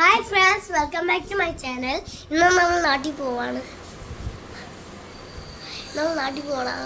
Hi friends welcome back to my channel ഇന്ന് നമ്മൾ നാട്ടിൽ പോവാണ്. നമ്മൾ നാട്ടിൽ പോകണം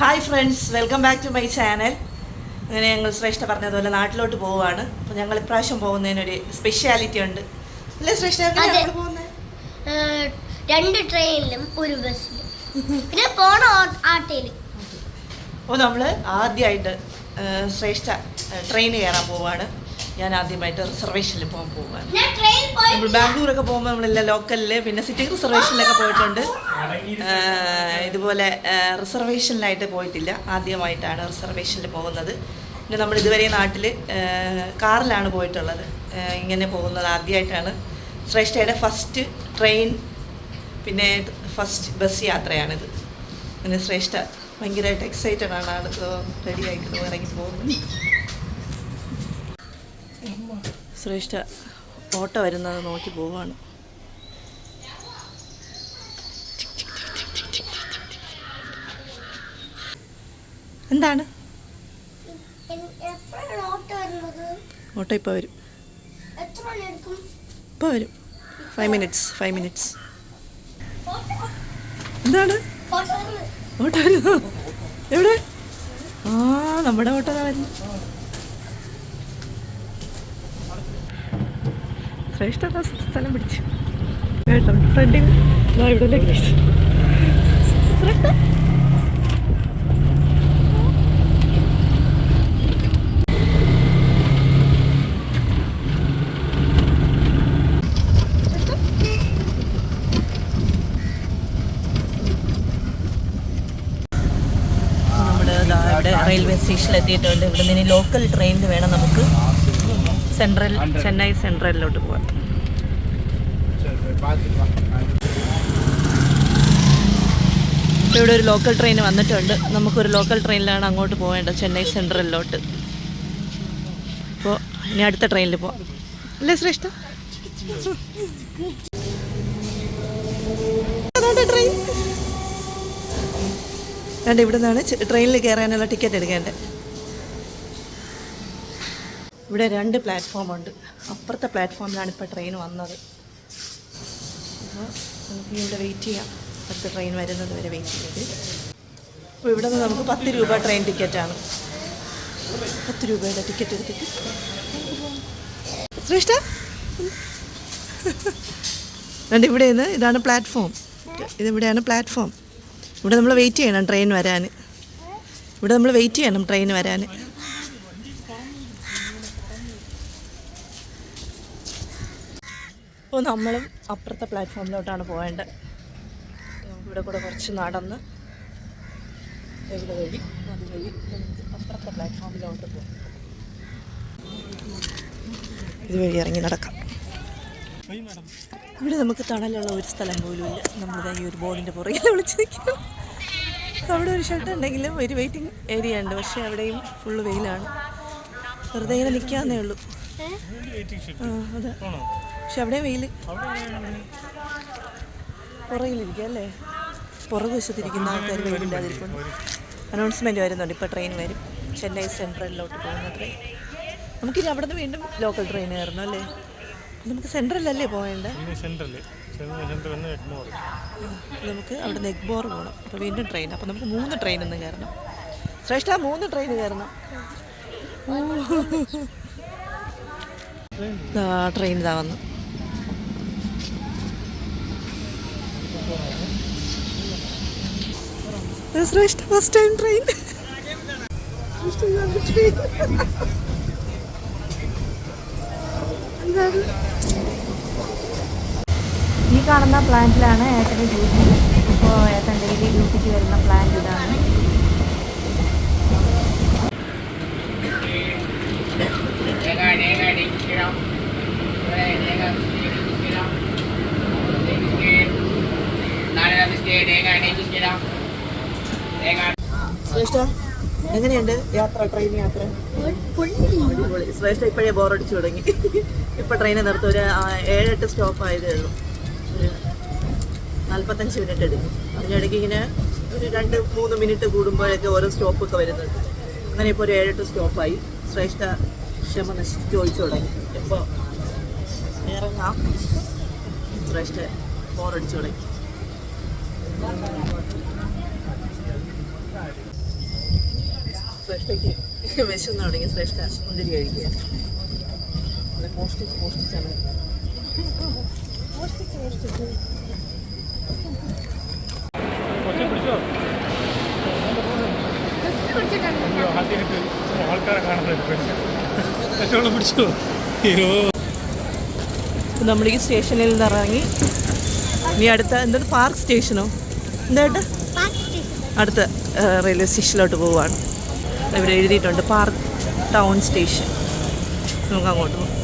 hi friends welcome back to my channel അങ്ങനെ ഞങ്ങൾ ശ്രേഷ്ഠ പറഞ്ഞതുപോലെ നാട്ടിലോട്ട് പോവുകയാണ് അപ്പോൾ ഞങ്ങൾ ഇപ്രാവശ്യം പോകുന്നതിനൊരു സ്പെഷ്യാലിറ്റി ഉണ്ട്. അല്ലേ ശ്രേഷ്ഠ രണ്ട് ട്രെയിനിലും ഒരു ബസ്സിലും പിന്നെ പോണ ആട്ടയിൽ അപ്പോൾ നമ്മൾ ആദ്യമായിട്ട് ശ്രേഷ്ഠ ട്രെയിൻ കയറാൻ പോവാണ്. ഞാൻ ആദ്യമായിട്ട് റിസർവേഷനിൽ പോകാൻ പോവുകയാണ് നമ്മൾ ബാംഗ്ലൂരൊക്കെ പോകുമ്പോൾ നമ്മളെല്ലാം ലോക്കലിൽ പിന്നെ സിറ്റി റിസർവേഷനിലൊക്കെ പോയിട്ടുണ്ട്. ഇതുപോലെ റിസർവേഷനിലായിട്ട് പോയിട്ടില്ല. ആദ്യമായിട്ടാണ് റിസർവേഷനിൽ പോകുന്നത്. പിന്നെ നമ്മൾ ഇതുവരെ നാട്ടിൽ കാറിലാണ് പോയിട്ടുള്ളത്. ഇങ്ങനെ പോകുന്നത് ആദ്യമായിട്ടാണ്. ശ്രേഷ്ഠയുടെ ഫസ്റ്റ് ട്രെയിൻ പിന്നെ ഫസ്റ്റ് ബസ് യാത്രയാണിത്. പിന്നെ ശ്രേഷ്ഠ ഭയങ്കരമായിട്ട് എക്സൈറ്റഡ് ആണ്. ആൾ റെഡി ആയിട്ട് ഇറങ്ങി പോകുന്നത് ശ്രേഷ്ഠ ഓട്ടോ വരുന്നത് നോക്കി പോവാണ്. എന്താണ്? ഓട്ടോ ഇപ്പോൾ വരും. ഇപ്പോൾ വരും. ഫൈവ് മിനിറ്റ്സ് ഫൈവ് മിനിറ്റ്സ് എന്താണ്? ഓട്ടോ വരുന്നു എവിടെ? ആ നമ്മുടെ ഓട്ടോ വരുന്നു ശ്രേഷ്ഠ സ്ഥലം പിടിച്ചു. കേട്ടോ ഫ്രണ്ടിൽ ഇവിടെ ഗ്രേസ് നമ്മൾ ഇവിടെ എത്തിയിട്ടുണ്ട് ഇവിടെ നിന്ന് ലോക്കൽ ട്രെയിനിൽ വേണം നമുക്ക് സെൻട്രൽ ചെന്നൈ സെൻട്രലിലോട്ട് പോകാൻ ഇവിടെ ഒരു ലോക്കൽ ട്രെയിൻ വന്നിട്ടുണ്ട്. നമുക്കൊരു ലോക്കൽ ട്രെയിനിലാണ് അങ്ങോട്ട് പോകേണ്ടത് ചെന്നൈ സെൻട്രലിലോട്ട് അപ്പോൾ ഇനി അടുത്ത ട്രെയിനിൽ പോവാം. അല്ലേ ശ്രേഷ്ഠ? ട്രെയിൻ ഇവിടെ നിന്നാണ് ട്രെയിനിൽ കയറാനുള്ള ടിക്കറ്റ് എടുക്കേണ്ടത്. ഇവിടെ രണ്ട് പ്ലാറ്റ്ഫോമുണ്ട് അപ്പുറത്തെ പ്ലാറ്റ്ഫോമിലാണ് ഇപ്പോൾ ട്രെയിൻ വന്നത്. അപ്പോൾ നമുക്ക് ഇവിടെ വെയിറ്റ് ചെയ്യാം. അടുത്ത ട്രെയിൻ വരുന്നത് വരെ വെയിറ്റ് ചെയ്ത് അപ്പോൾ ഇവിടെ നിന്ന് നമുക്ക് പത്ത് രൂപ ട്രെയിൻ ടിക്കറ്റാണ് പത്ത് രൂപയുടെ ടിക്കറ്റ് എടുത്തിട്ട് ശ്രേഷ്ഠ? രണ്ട് ഇവിടെ നിന്ന് ഇതാണ് പ്ലാറ്റ്ഫോം ഇതിവിടെയാണ് പ്ലാറ്റ്ഫോം ഇവിടെ നമ്മൾ വെയിറ്റ് ചെയ്യണം ട്രെയിൻ വരാൻ. ഇവിടെ നമ്മൾ വെയിറ്റ് ചെയ്യണം ട്രെയിൻ വരാൻ. അപ്പോൾ നമ്മളും അപ്പുറത്തെ പ്ലാറ്റ്ഫോമിലോട്ടാണ് പോകേണ്ടത്. ഇവിടെ കൂടെ കുറച്ച് നടന്ന് ഇവിടെ വഴി അത് വഴി അപ്പുറത്തെ പ്ലാറ്റ്ഫോമിലോട്ട് പോകും. ഇതുവഴി ഇറങ്ങി നടക്കാം. ഇവിടെ നമുക്ക് തണലുള്ള ഒരു സ്ഥലം പോലും ഇല്ല. നമ്മളിതാ ഈ ഒരു ബോർഡിന്റെ പുറകിൽ വിളിച്ച് നിൽക്കും അവിടെ ഒരു ഷർട്ട് ഉണ്ടെങ്കിലും ഒരു വെയിറ്റിംഗ് ഏരിയ ഉണ്ട്. പക്ഷേ അവിടെയും ഫുള്ള് വെയിലാണ്. വെറുതെ ഇങ്ങനെ നിൽക്കാന്നേ ഉള്ളൂ. അതെ. പക്ഷെ അവിടെ വെയിൽ പുറകിലിരിക്കുക അല്ലേ? പുറകു വശത്തിരിക്കുന്ന ആൾക്കാർ വെയിലില്ലാതിരിക്കുന്നു അനൗൺസ്മെന്റ് വരുന്നുണ്ട്. ഇപ്പോൾ ട്രെയിൻ വരും. ചെന്നൈ സെൻട്രലിലോട്ട് പോകുന്ന ട്രെയിൻ നമുക്കിനി അവിടെ നിന്ന് വീണ്ടും ലോക്കൽ ട്രെയിൻ കയറണം അല്ലേ? നമുക്ക് സെൻട്രലല്ലേ പോകേണ്ടത് നമുക്ക് അവിടെ നിന്ന് എഗ്ബോർ പോകണം അപ്പോൾ വീണ്ടും ട്രെയിൻ അപ്പോൾ നമുക്ക് മൂന്ന് ട്രെയിൻ ഒന്ന് കയറണം. ശ്രേഷ്ഠ മൂന്ന് ട്രെയിൻ കയറണം. ട്രെയിൻ ഇതാ വന്നു. ശ്രേഷ്ഠ ഫസ്റ്റ് ടൈം ട്രെയിൻ ഈ കാണുന്ന പ്ലാന്റിലാണ് ഏട്ടന്റെ ഡ്യൂട്ടി ഇപ്പോൾ ഏട്ടൻ ഡെയിലി ഡ്യൂട്ടിക്ക് വരുന്ന പ്ലാന്റ് ഇതാണ്. എങ്ങനെയുണ്ട് യാത്ര ട്രെയിൻ യാത്ര. ശ്രേഷ്ഠ ഇപ്പോഴേ ബോറടിച്ചു തുടങ്ങി. ഇപ്പൊ ട്രെയിനെ നിർത്തി ഒരു ഏഴെട്ട് സ്റ്റോപ്പ് ആയതേ ഉള്ളൂ. നാൽപ്പത്തഞ്ച് മിനിറ്റ് എടുക്കും. അതിനിടയ്ക്ക് ഇങ്ങനെ ഒരു രണ്ട് മൂന്ന് മിനിറ്റ് കൂടുമ്പോഴൊക്കെ ഓരോ സ്റ്റോപ്പൊക്കെ വരുന്നുണ്ട്. അങ്ങനെ ഇപ്പോൾ ഒരു ഏഴെട്ട് സ്റ്റോപ്പായി ശ്രേഷ്ഠ ക്ഷമ നശിച്ചു ചോദിച്ചു തുടങ്ങി. ഇപ്പോൾ ഇറങ്ങാം. ശ്രേഷ്ഠ ബോറടിച്ചു തുടങ്ങി. ശ്രേഷ്ഠയ്ക്ക് വിശന്ന് തുടങ്ങി ശ്രേഷ്ഠ മുന്തിരി കഴിക്കുക. അത് മോഷ്ടിച്ച് മോഷ്ടിച്ചാണ് കൊച്ചി പിടിച്ചോ? അയ്യോ ആദ്യമായിട്ട് ആൾക്കാരെ കാണുന്നത് കച്ചവടം പിടിച്ചോ? അയ്യോ. നമ്മൾ ഈ സ്റ്റേഷനിൽ നിന്ന് ഇറങ്ങി. ഇനി അടുത്ത എന്താ പാർക്ക് സ്റ്റേഷനോ? എന്തായിട്ട് അടുത്ത റെയിൽവേ സ്റ്റേഷനിലോട്ട് പോവുകയാണ് ഇവിടെ എഴുതിയിട്ടുണ്ട്. പാർക്ക് ടൗൺ സ്റ്റേഷൻ നമുക്ക് അങ്ങോട്ട് പോകാം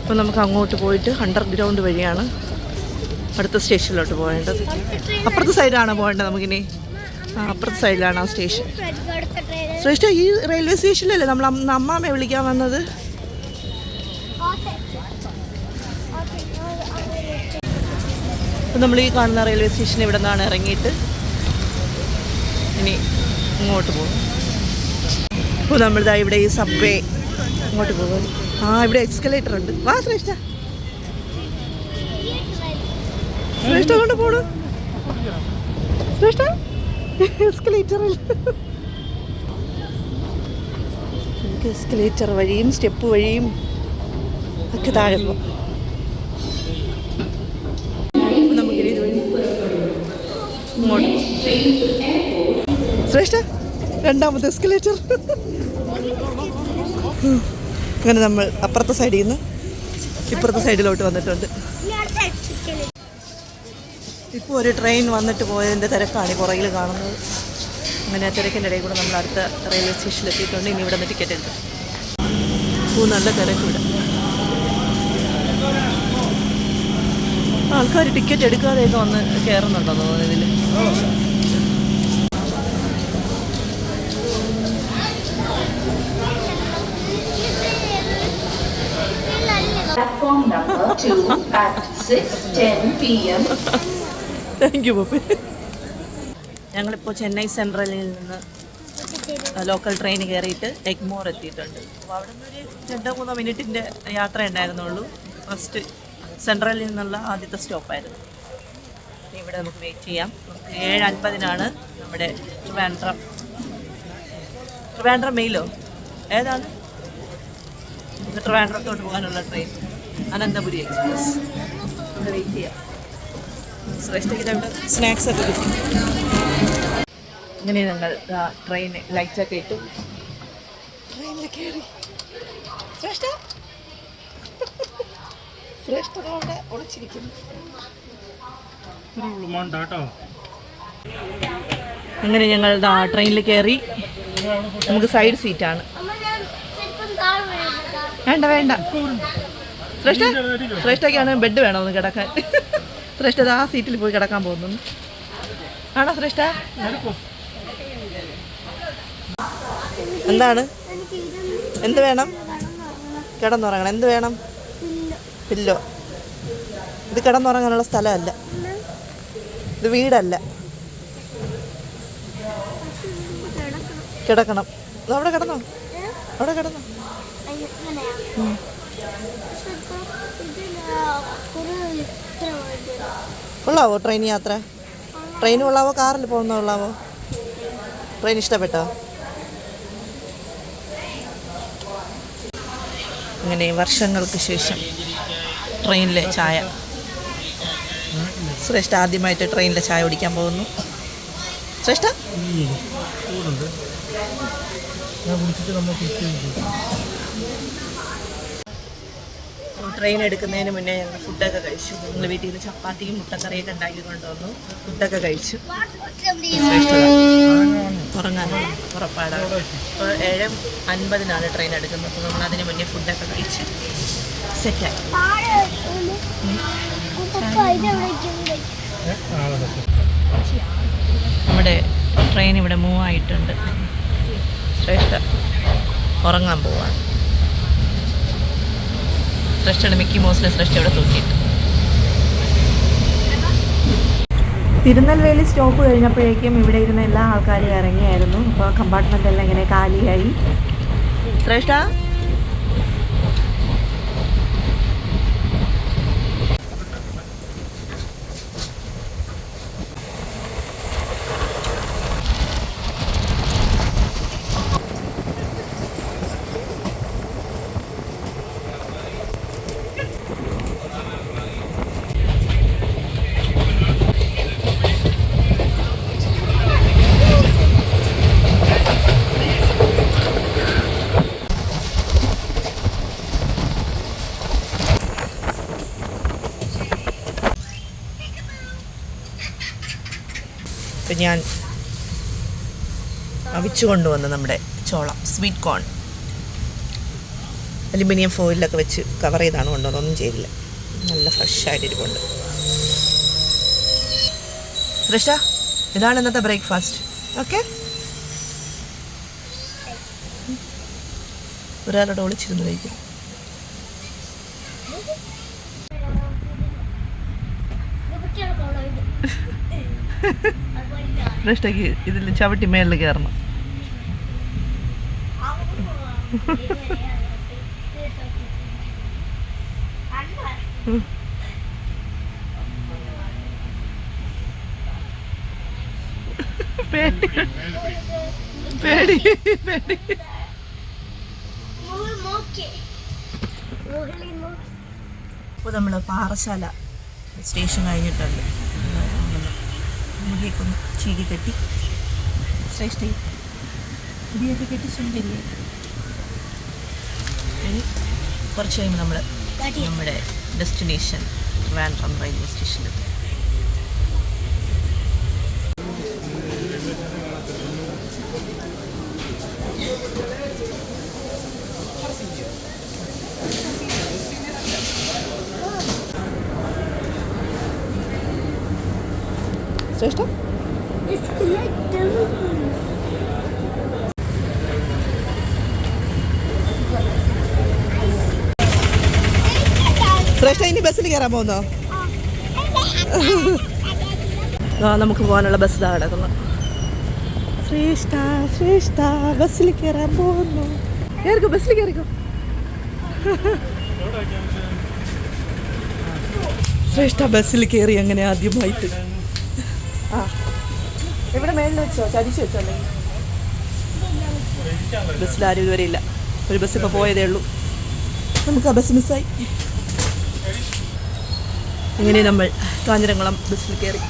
അപ്പോൾ നമുക്ക് അങ്ങോട്ട് പോയിട്ട് അണ്ടർഗ്രൗണ്ട് വഴിയാണ് അടുത്ത സ്റ്റേഷനിലോട്ട് പോകേണ്ടത്. അപ്പുറത്തെ സൈഡാണ് പോകേണ്ടത് നമുക്കിനി? ആ അപ്പുറത്തെ സൈഡിലാണ് ആ സ്റ്റേഷൻ ശ്രേഷ്ഠ ഈ റെയിൽവേ സ്റ്റേഷനിലല്ലേ നമ്മൾ അമ്മ അമ്മാമ്മയെ വിളിക്കാൻ വന്നത്? നമ്മൾ ഈ കാണുന്ന റെയിൽവേ സ്റ്റേഷൻ ഇവിടെ നിന്നാണ് ഇറങ്ങിയിട്ട് ഇനി ഇങ്ങോട്ട് പോകും. അപ്പോൾ നമ്മളിതാ ഇവിടെ ഈ സബ്വേ ഇങ്ങോട്ട് പോകും. ആ ഇവിടെ എക്സ്കലേറ്റർ ഉണ്ട്. വാ ശ്രേഷ്ഠ. ശ്രേഷ്ഠ കൊണ്ട് പോണു. ശ്രേഷ്ഠ എസ്കലേറ്ററിൽ എസ്കലേറ്റർ വഴിയും സ്റ്റെപ്പ് വഴിയും ഒക്കെ താഴെ പോകാം അപ്പൊ നമുക്കിനി ഇതുവഴി ശ്രേഷ്ഠ രണ്ടാമത്തെ എസ്കലേറ്റർ അങ്ങനെ നമ്മൾ അപ്പുറത്തെ സൈഡിൽ നിന്ന് ഇപ്പുറത്തെ സൈഡിലോട്ട് വന്നിട്ടുണ്ട്. ഇപ്പോൾ ഒരു ട്രെയിൻ വന്നിട്ട് പോയതിന്റെ തിരക്കാണ് ഈ പുറകിൽ കാണുന്നത്. അങ്ങനെ തിരക്കിന്റെ ഇടയിൽ കൂടെ നമ്മൾ അടുത്ത റെയിൽവേ സ്റ്റേഷനിൽ എത്തിയിട്ടുണ്ട്. ഇനി ഇവിടെ നിന്ന് ടിക്കറ്റ് ഓ നല്ല തിരക്ക് ഇവിടെ. ആൾക്കാർ ടിക്കറ്റ് എടുക്കാതെയൊക്കെ വന്ന് കയറുന്നുണ്ടോ തോന്നുന്നു ഇതിൽ Platform number 2 at 6:10 p.m. Thank you puppy ഞങ്ങളിപ്പോൾ ചെന്നൈ സെൻട്രലിൽ നിന്ന് ലോക്കൽ ട്രെയിൻ കയറിയിട്ട് എഗ്മോർ എത്തിയിട്ടുണ്ട്. അപ്പോൾ അവിടെ നിന്ന് ഒരു രണ്ടോ മൂന്നോ മിനിറ്റിന്റെ യാത്ര ഉണ്ടായിരുന്നുള്ളൂ. ഫസ്റ്റ് സെൻട്രലിൽ നിന്നുള്ള ആദ്യത്തെ സ്റ്റോപ്പായിരുന്നു. ഇവിടെ നമുക്ക് വെയിറ്റ് ചെയ്യാം. ഏഴ് അൻപതിനാണ് നമ്മുടെ ട്രിവാൻഡ്രം. ട്രിവാൻഡ്രം മെയിലോ? ഏതാണ്? ട്രിവാൻഡ്രത്തോട്ട് പോകാനുള്ള ട്രെയിൻ അനന്തപുരി എക്സ്പ്രസ് ഇവിടെ വെയിറ്റ് ചെയ്യാം. ശ്രേഷ്ഠയ്ക്ക് സ്നാക്സ് ഒക്കെ കിട്ടി. അങ്ങനെ ഞങ്ങൾ ട്രെയിൻ ലൈറ്റൊക്കെ ഇട്ടു. ട്രെയിനിൽ കയറി ശ്രേഷ്ഠ? ശ്രേഷ്ഠ അവിടെ ഒളിച്ചിരിക്കുന്നു അങ്ങനെ ഞങ്ങൾ ദാ ട്രെയിനിൽ കയറി നമുക്ക് സൈഡ് സീറ്റാണ് വേണ്ട വേണ്ട. ശ്രേഷ്ഠ ശ്രേഷ്ഠയ്ക്കാണ് ബെഡ് വേണമെന്ന് കിടക്കാൻ. ശ്രേഷ്ഠ ദാ ആ സീറ്റിൽ പോയി കിടക്കാൻ പോകുന്നു. ആണോ ശ്രേഷ്ഠ? എന്താണ്? എന്ത് വേണം? കിടന്നുറങ്ങണം. എന്ത് വേണം? പില്ലോ ഇത് കിടന്നുറങ്ങാനുള്ള സ്ഥലമല്ല. ഇത് വീടല്ല. കിടക്കണം. അവിടെ കിടന്നോ? അവിടെ കിടന്നോ? കൊള്ളാവോ ട്രെയിൻ യാത്ര? ട്രെയിൻ കൊള്ളാവോ? കാറിൽ പോകുന്ന കൊള്ളാവോ? ട്രെയിൻ ഇഷ്ടപ്പെട്ടോ? അങ്ങനെ വർഷങ്ങൾക്ക് ശേഷം. ട്രെയിനിലെ ചായ. ശ്രേഷ്ഠ ആദ്യമായിട്ട് ട്രെയിനിലെ ചായ കുടിക്കാൻ പോകുന്നു. ശ്രേഷ്ഠ ട്രെയിൻ എടുക്കുന്നതിന് മുന്നേ ഞങ്ങൾ ഫുഡൊക്കെ കഴിച്ചു. ഞങ്ങൾ വീട്ടിൽ നിന്ന് ചപ്പാത്തിയും മുട്ടക്കറിയൊക്കെ ഉണ്ടാക്കി കൊണ്ടുവന്നു. ഫുഡൊക്കെ കഴിച്ചു. ഉറങ്ങാൻ പുറപ്പാടാണ് ഇപ്പോൾ ഏഴ് അൻപതിനാണ് ട്രെയിൻ എടുക്കുന്നത്. അപ്പോൾ നമ്മൾ അതിന് മുന്നേ ഫുഡൊക്കെ കഴിച്ച് സെറ്റായി. നമ്മുടെ ട്രെയിൻ ഇവിടെ മൂവ് ആയിട്ടുണ്ട്. ശ്രേഷ്ഠ ഉറങ്ങാൻ പോവാണ്. ശ്രേഷ്ഠയുടെ മിക്കി മൗസിലെ ശ്രേഷ്ഠ ഇവിടെ തൂക്കിയിട്ട്. തിരുനെൽവേലി സ്റ്റോപ്പ് കഴിഞ്ഞപ്പോഴേക്കും ഇവിടെ ഇരുന്ന എല്ലാ ആൾക്കാരും ഇറങ്ങിയായിരുന്നു. അപ്പോൾ കമ്പാർട്ട്മെന്റ് എല്ലാം ഇങ്ങനെ കാലിയായി. ശ്രേഷ്ഠ? ഇപ്പം ഞാൻ അവിച്ചു കൊണ്ടുവന്ന നമ്മുടെ ചോളം സ്വീറ്റ് കോൺ അലുമിനിയം ഫോയിലൊക്കെ വെച്ച് കവർ ചെയ്താണ് കൊണ്ടുവന്നത്. ഒന്നും ചെയ്തില്ല. നല്ല ഫ്രഷ് ആയിട്ട് ഇരിപ്പുണ്ട് ദൃഷ്ട ഇതാണ് ഇന്നത്തെ ബ്രേക്ക്ഫാസ്റ്റ് ഓക്കെ ഒരാളോട് ഒളിച്ചിരുന്ന് കഴിക്കും ദൃഷ്ടയ്ക്ക് ഇതിൽ ചവിട്ടി മേളിൽ കയറണം പേടി പേടി പേടി. ഇപ്പോൾ നമ്മൾ പാറശാല സ്റ്റേഷൻ കഴിഞ്ഞിട്ടുണ്ട്. മുടിയൊക്കെ ഒന്ന് ചീകി കെട്ടി. ശ്രേഷ്ഠ മുടിയൊക്കെ കെട്ടി സുന്ദരിയെ. ഇനി കുറച്ച് കഴിയുമ്പോൾ നമ്മൾ നമ്മുടെ ഡെസ്റ്റിനേഷൻ ട്രിവാൻഡ്രം റെയിൽവേ സ്റ്റേഷനിലെത്തും. ശ്രേഷ്ഠ ശ്രേഷ്ഠ ഇനി ബസ്സിൽ കയറാൻ പോകുന്നോ ആ നമുക്ക് പോകാനുള്ള ബസ് ഇതാ കിടക്കുന്നു ശ്രേഷ്ഠ ശ്രേഷ്ഠ ബസ്സിൽ കയറാൻ പോകുന്നു കയറിക്കോ ബസ്സിൽ കയറിക്കോ ശ്രേഷ്ഠ ബസ്സിൽ കയറി അങ്ങനെ ആദ്യമായിട്ട്. ഇവിടെ മേളിൽ വെച്ചോ? ചരിച്ചു വെച്ചോ അല്ലെങ്കിൽ? ബസ്സിൽ ആരും ഇതുവരെ ഇല്ല. ഒരു ബസ് ഇപ്പോൾ പോയതേ ഉള്ളൂ. നമുക്ക് ആ ബസ് മിസ്സായി ഇങ്ങനെ നമ്മൾ കാഞ്ഞിരംകുളം ബസ്സിൽ കയറി